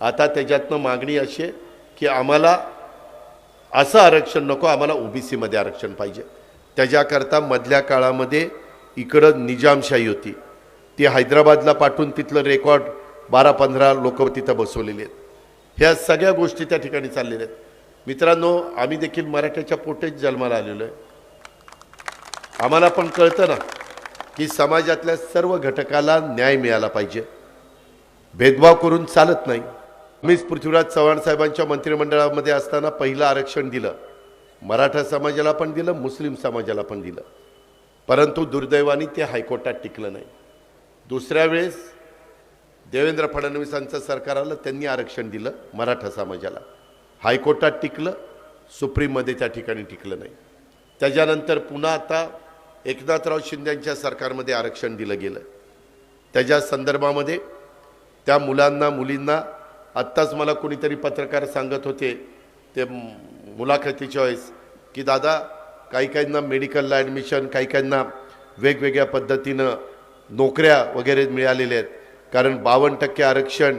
आता त्याच्यातनं मागणी अशी आहे की आम्हाला असं आरक्षण नको आम्हाला ओबीसीमध्ये आरक्षण पाहिजे. त्याच्याकरता मधल्या काळामध्ये इकडं निजामशाही होती. ती हैदराबादला पाठवून तिथलं रेकॉर्ड बारा पंधरा लोक तिथं बसवलेले आहेत. ह्या सगळ्या गोष्टी त्या ठिकाणी चाललेल्या आहेत. मित्रांनो आम्ही देखील मराठ्याच्या पोटेच जन्माला आलेलो आहे. आम्हाला पण कळतं ना की समाजातल्या सर्व घटकाला न्याय मिळाला पाहिजे. भेदभाव करून चालत नाही. मीच पृथ्वीराज चव्हाण साहेबांच्या मंत्रिमंडळामध्ये असताना पहिलं आरक्षण दिलं. मराठा समाजाला पण दिलं मुस्लिम समाजाला पण दिलं. परंतु दुर्दैवाने ते हायकोर्टात टिकलं नाही. दुसऱ्या वेळेस देवेंद्र फडणवीसांचं सरकार आलं त्यांनी आरक्षण दिलं मराठा समाजाला. हायकोर्टात टिकलं सुप्रीममध्ये त्या ठिकाणी टिकलं नाही. त्याच्यानंतर पुन्हा आता एकनाथराव शिंदेच्या सरकारमध्ये आरक्षण दिलं गेलं. त्याच्या संदर्भामध्ये त्या मुलांना मुलींना आत्ताच मला कोणीतरी पत्रकार सांगत होते ते मुलाखतीच्या वेळेस की दादा काही काहींना मेडिकलला ॲडमिशन काही काहींना वेगवेगळ्या पद्धतीनं नोकऱ्या वगैरे मिळालेल्या आहेत. कारण बावन्न टक्के आरक्षण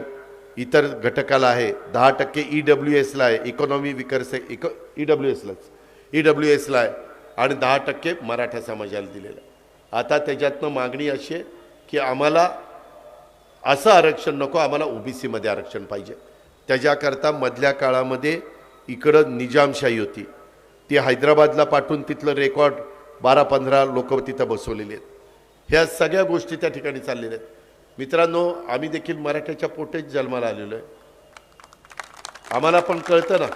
इतर घटकाला आहे दहा टक्के ई डब्ल्यू एसला आहे economy weakers eco E W एसलाच E W एसला आहे आणि दहा टक्के मराठा समाजाला दिलेलं आहे. आता त्याच्यातनं मागणी अशी आहे की आम्हाला असं आरक्षण नको आम्हाला ओबीसीमध्ये आरक्षण पाहिजे. त्याच्याकरता मधल्या काळामध्ये इकडं निजामशाही होती. ती हैदराबादला पाठवून तिथलं रेकॉर्ड बारा पंधरा लोक तिथं बसवलेली आहेत. ह्या सगळ्या गोष्टी त्या ठिकाणी चाललेल्या आहेत. मित्रांनो आम्ही देखील मराठ्याच्या पोटेच जन्माला आलेलो आहे. आम्हाला पण कळतं ना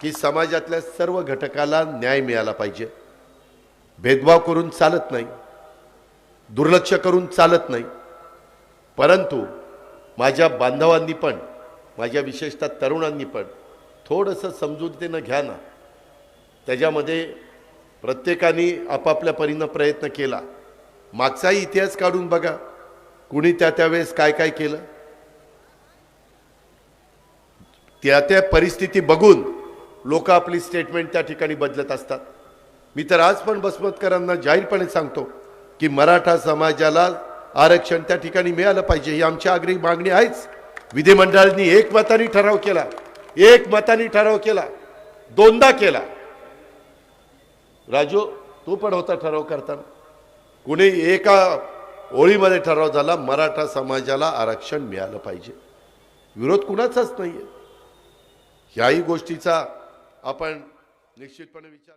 की समाजातल्या सर्व घटकाला न्याय मिळाला पाहिजे. भेदभाव करून चालत नाही. दुर्लक्ष करून चालत नाही. परंतु माझ्या बांधवांनी पण माझ्या विशेषतः तरुणांनी पण थोडंसं समजुतीनं घ्या ना. त्याच्यामध्ये प्रत्येकाने आपापल्या परीनं प्रयत्न केला. मागचाही इतिहास काढून बघा. कुणी त्या त्यावेळेस काय काय केलं? त्या त्या परिस्थिती बघून लोक आपली स्टेटमेंट त्या ठिकाणी बदलत असतात. मी तर आज पण बसमतकरांना जाहीरपणे सांगतो की मराठा समाजाला आरक्षण त्या ठिकाणी मिळालं पाहिजे ही आमची आग्रही मागणी आहेच. विधिमंडळांनी एकमताने ठराव केला. एक मताने ठराव केला. दोनदा केला. राजू तू पण होता ठराव करताना. कुणी एका ओळीमध्ये ठराव झाला मराठा समाजाला आरक्षण मिळालं पाहिजे. विरोध कुणाचाच नाहीये. ह्याही गोष्टीचा आपण निश्चितपणे विचार